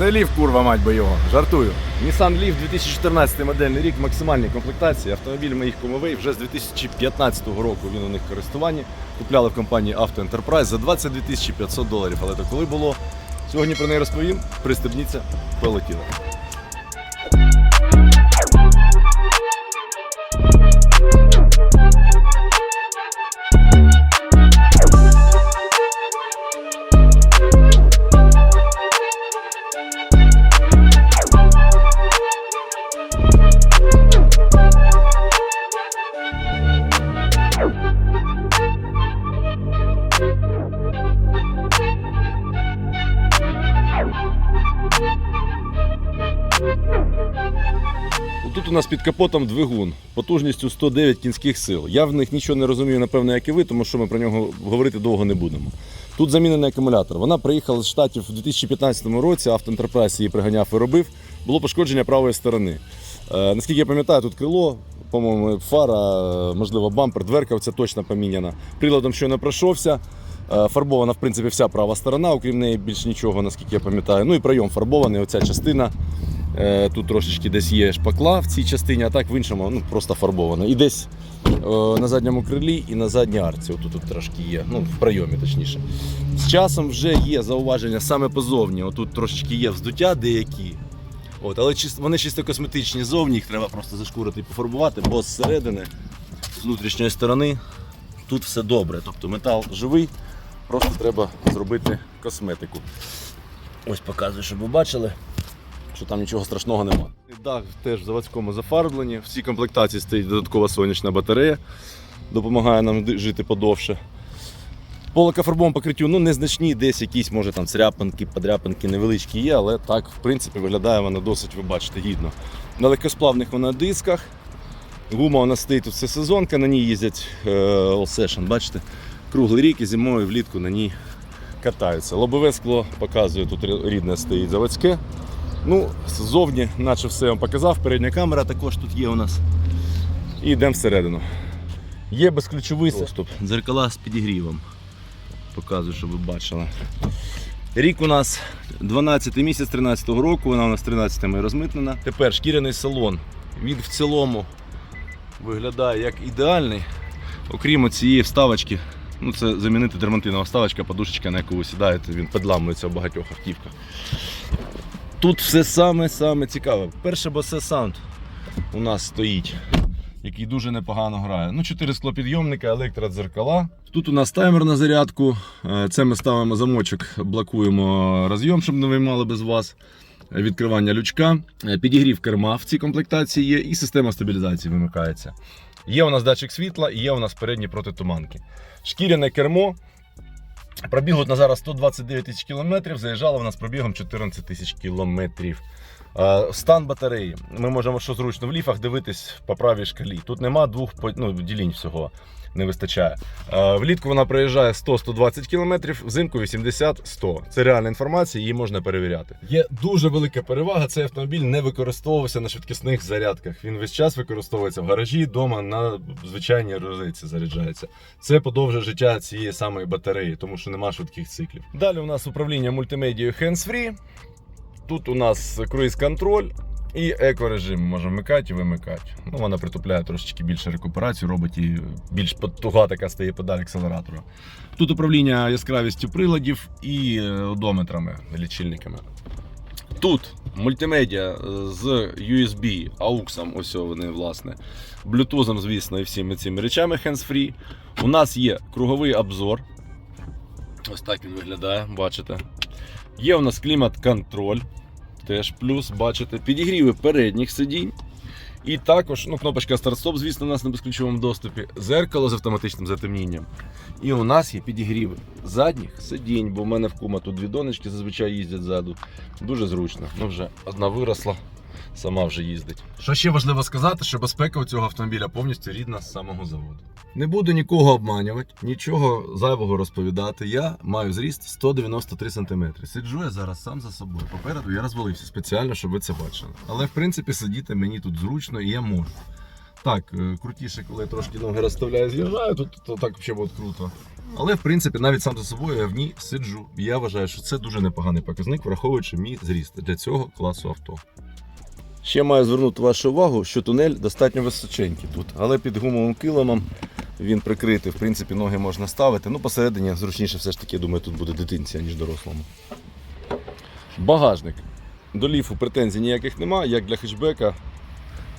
Це ліфт, курва, мать би його. Жартую. Nissan Leaf 2014 модельний рік, максимальній комплектації. Автомобіль моїх кумовий вже з 2015 року він у них в користуванні. Купляли в компанії Auto Enterprise за 22 500 доларів. Але то коли було? Сьогодні про неї розповім. Пристебніться, полетіли. Тут у нас під капотом двигун потужністю 109 кінських сил. Я в них нічого не розумію, напевно, як і ви, тому що ми про нього говорити довго не будемо. Тут замінений акумулятор. Вона приїхала з штатів у 2015 році. Авто її приганяв і робив. Було пошкодження правої сторони. Е, наскільки я пам'ятаю, тут крило, по-моєму, фара, е, можливо, бампер, дверка це точно поміняна. Приладом щойно пройшовся. Е, Фарбована, в принципі, вся права сторона, окрім неї більш нічого, наскільки я пам'ятаю. Ну і пройом фарбований, оця частина. Е, Тут трошечки десь є шпакла в цій частині, а так в іншому ну, просто фарбовано. І десь е, на задньому крилі і на задній арці. Отут тут трошки є, ну в прийомі точніше. З часом вже є зауваження саме позовні. Отут трошечки є вздуття деякі. От, але вони чисто косметичні зовні, їх треба просто зашкурити і пофарбувати, бо зсередини, з внутрішньої сторони, тут все добре. Тобто метал живий, просто треба зробити косметику. Ось показую, щоб ви бачили що там нічого страшного немає. Дах теж в заводському зафарбленні. В цій комплектації стоїть додаткова сонячна батарея, допомагає нам жити подовше. По лакофарбовому покриттю ну, незначні, десь якісь, може там цряпинки, подряпинки невеличкі є, але так, в принципі, виглядає вона досить, ви бачите, гідно. На легкосплавних вона дисках. Гума у нас стоїть тут всесезонка, на ній їздять е, All Session, бачите, круглий рік і зимою влітку на ній катаються. Лобове скло показує, тут рідне стоїть заводське. Ну, ззовні, наче все вам показав. Передня камера також тут є у нас. І йдемо всередину. Є безключовий доступ. Дзеркала з підігрівом. Показую, щоб ви бачили. Рік у нас 12 місяць 13 року, вона у нас 13 ми розмитнена. Тепер шкіряний салон. Він в цілому виглядає як ідеальний. Окрім цієї вставочки, ну це замінити дермантинова вставочка, подушечка, на яку ви сідаєте, він підламується в багатьох автівках. Тут все саме-саме цікаве. Перше басе Sound у нас стоїть, який дуже непогано грає. Ну, 4 склопідйомника, електродзеркала. Тут у нас таймер на зарядку. Е, Це ми ставимо замочок, блокуємо розйом, щоб не виймали без вас. Е, Відкривання лючка, Е, підігрів керма в цій комплектації є, і система стабілізації вимикається. Є у нас датчик світла і є у нас передні протитуманки. Шкіряне кермо. Пробіг от на зараз 129 тисяч кілометрів, заїжджало в нас пробігом 14 тисяч кілометрів. Е, Стан батареї. Ми можемо, що зручно в ліфах дивитись по правій шкалі. Тут нема двох ну, ділінь всього. Не вистачає. Е, Влітку вона проїжджає 100-120 км, взимку 80-100. Це реальна інформація, її можна перевіряти. Є дуже велика перевага. Цей автомобіль не використовувався на швидкісних зарядках. Він весь час використовується в гаражі, вдома на звичайній розетці заряджається. Це подовжує життя цієї самої батареї, тому що нема швидких циклів. Далі у нас управління мультимедією hands-free. Тут у нас круїз-контроль і екорежим можемо вмикати і вимикати. Ну, вона притупляє трошечки більше рекуперацію, робить її більш туга така стає педаль акселератора. Тут управління яскравістю приладів і е, одометрами, лічильниками. Тут мультимедіа е, з USB, AUX, ось вони, власне, Bluetooth, звісно, і всіми цими речами hands-free. У нас є круговий обзор. Ось так він виглядає, бачите. Є у нас клімат-контроль. Теж плюс, бачите, підігріви передніх сидінь. І також ну, кнопочка старт-стоп, звісно, у нас на безключовому доступі, зеркало з автоматичним затемнінням. І у нас є підігріви задніх сидінь, бо в мене в кума тут дві донечки зазвичай їздять ззаду. Дуже зручно. Ну вже одна виросла, сама вже їздить. Що ще важливо сказати, що безпека у цього автомобіля повністю рідна з самого заводу. Не буду нікого обманювати, нічого зайвого розповідати. Я маю зріст 193 см. Сиджу я зараз сам за собою. Попереду я розвалився спеціально, щоб ви це бачили. Але в принципі сидіти мені тут зручно і я можу. Так, е, крутіше, коли я трошки ноги розставляю, з'їжджаю, тут то так взагалі буде круто. Але в принципі, навіть сам за собою я в ній сиджу. Я вважаю, що це дуже непоганий показник, враховуючи мій зріст для цього класу авто. Ще маю звернути вашу увагу, що тунель достатньо височенький тут, але під гумовим килимом він прикритий. В принципі, ноги можна ставити. Ну, посередині зручніше все ж таки, я думаю, тут буде дитинці, ніж дорослому. Багажник. До ліфу претензій ніяких нема, як для хетчбека.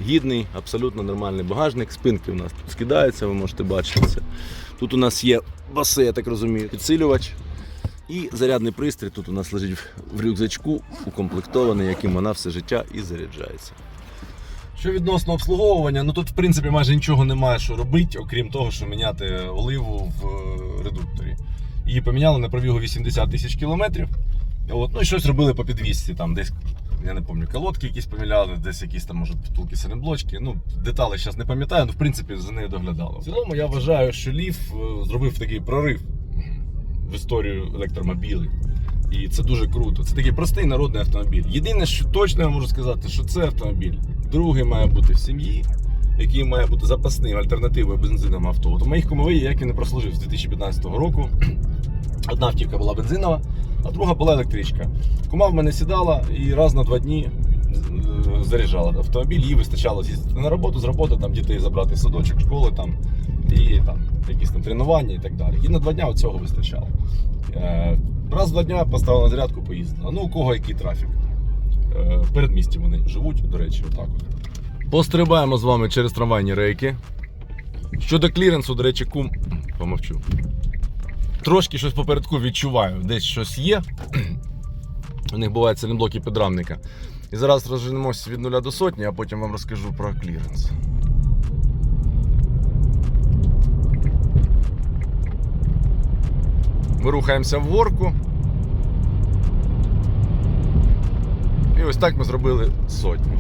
Гідний, абсолютно нормальний багажник. Спинки у нас тут скидаються, ви можете бачити це. Тут у нас є баси, я так розумію, підсилювач. І зарядний пристрій тут у нас лежить в рюкзачку, укомплектований, яким вона все життя і заряджається. Що відносно обслуговування, ну тут в принципі майже нічого немає, що робити, окрім того, що міняти оливу в е, редукторі. Її поміняли на пробігу 80 тисяч кілометрів. От, ну і щось робили по підвісці, там десь, я не пам'ятаю, колодки якісь поміняли, десь якісь там, може, втулки середблочки. Ну, деталі зараз не пам'ятаю, але в принципі за нею доглядали. В цілому я вважаю, що Ліф е, зробив такий прорив в історію електромобілів. І це дуже круто. Це такий простий народний автомобіль. Єдине, що точно я можу сказати, що це автомобіль. Другий має бути в сім'ї, який має бути запасним альтернативою бензиновому авто. От у моїх комовий як і не прослужив з 2015 року. Одна автівка була бензинова, а друга була електричка. Кума в мене сідала і раз на два дні е, заряджала автомобіль, їй вистачало з'їздити на роботу, з роботи там дітей забрати в садочок, школи там і там якісь там тренування і так далі. І на два дня цього вистачало. Е, Раз в два дня поставила на зарядку, поїздила. Ну, у кого який трафік. Е, В передмісті вони живуть, до речі, отак от. Пострибаємо з вами через трамвайні рейки. Щодо кліренсу, до речі, кум. Помовчу. Трошки щось попередку відчуваю, десь щось є. У них бувають силінблоки підрамника. І зараз розженемося від нуля до сотні, а потім вам розкажу про кліренс. Ми рухаємося в горку. І ось так ми зробили сотню.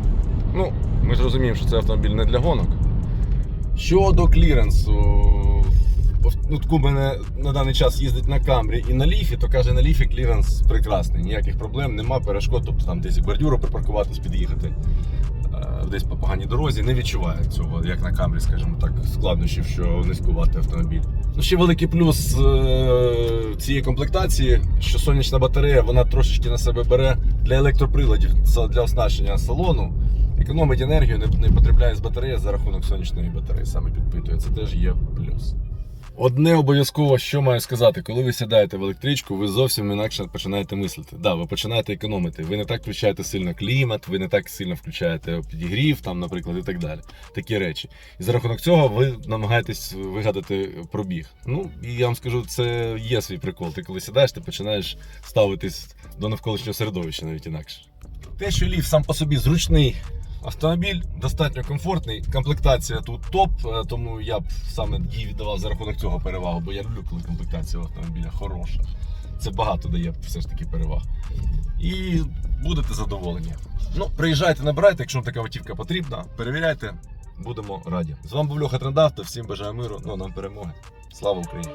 Ну, ми ж розуміємо, що це автомобіль не для гонок. Щодо кліренсу, ну, таку мене на даний час їздить на камрі і на ліфі, то каже, на ліфі кліренс прекрасний, ніяких проблем, нема перешкод, тобто там десь бордюру припаркуватись, під'їхати е, десь по поганій дорозі, не відчуває цього, як на камрі, скажімо так, складнощів, що низькувати автомобіль. Ще великий плюс е, цієї комплектації, що сонячна батарея вона трошечки на себе бере для електроприладів, для оснащення салону. Економить енергію, не, не потребляє з батареї за рахунок сонячної батареї, саме підпитує. Це теж є плюс. Одне обов'язково, що маю сказати, коли ви сідаєте в електричку, ви зовсім інакше починаєте мислити. Да, ви починаєте економити. Ви не так включаєте сильно клімат, ви не так сильно включаєте підігрів, там, наприклад, і так далі. Такі речі. І за рахунок цього ви намагаєтесь вигадати пробіг. Ну і я вам скажу, це є свій прикол. Ти коли сідаєш, ти починаєш ставитись до навколишнього середовища навіть інакше. Те, що ліф сам по собі зручний. Автомобіль достатньо комфортний, комплектація тут топ, е, тому я б саме їй віддавав за рахунок цього перевагу, бо я люблю, коли комплектація автомобіля хороша. Це багато дає все ж таки переваг. І будете задоволені. Ну, приїжджайте, набирайте, якщо вам така автівка потрібна, перевіряйте, будемо раді. З вами був Льоха Трендавто, всім бажаю миру, ну нам перемоги. Слава Україні!